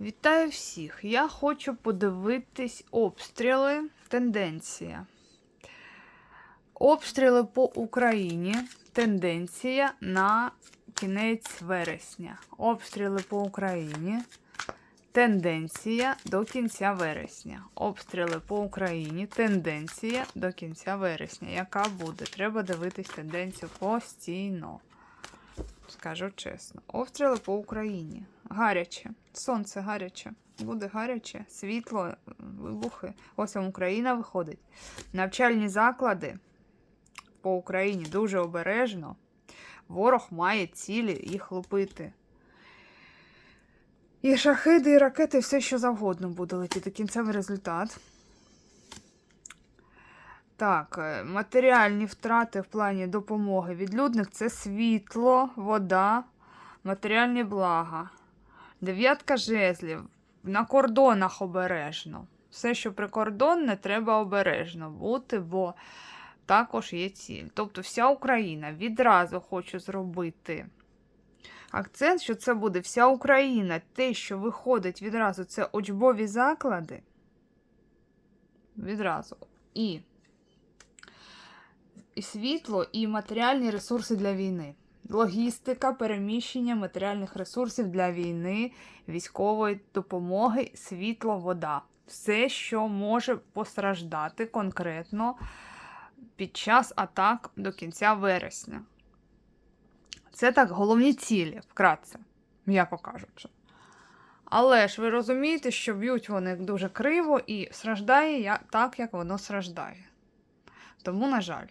Вітаю всіх! Я хочу подивитись обстріли. Тенденція. Обстріли по Україні. Тенденція на кінець вересня. Обстріли по Україні. Тенденція до кінця вересня. Обстріли по Україні. Тенденція до кінця вересня. Яка буде? Треба дивитись тенденцію постійно. Скажу чесно. Обстріли по Україні. Гаряче. Сонце гаряче. Буде гаряче, світло, вибухи. Ось вам Україна виходить. Навчальні заклади по Україні дуже обережно. Ворог має цілі їх лупити. І шахиди, і ракети, все що завгодно буде летіти. Кінцевий результат. Так, е, матеріальні втрати в плані допомоги відлюдних це світло, вода, матеріальні блага. Дев'ятка жезлів. На кордонах обережно. Все, що прикордонне, треба обережно бути, бо також є ціль. Тобто вся Україна відразу хочу зробити акцент, що це буде вся Україна. Те, що виходить відразу, це учбові заклади. Відразу. І, і світло, і матеріальні ресурси для війни. Логістика, переміщення матеріальних ресурсів для війни, військової допомоги, світло, вода. Все, що може постраждати конкретно під час атак до кінця вересня. Це так головні цілі, вкратце, м'яко кажучи. Але ж ви розумієте, що б'ють вони дуже криво і страждає так, як воно страждає. Тому, на жаль.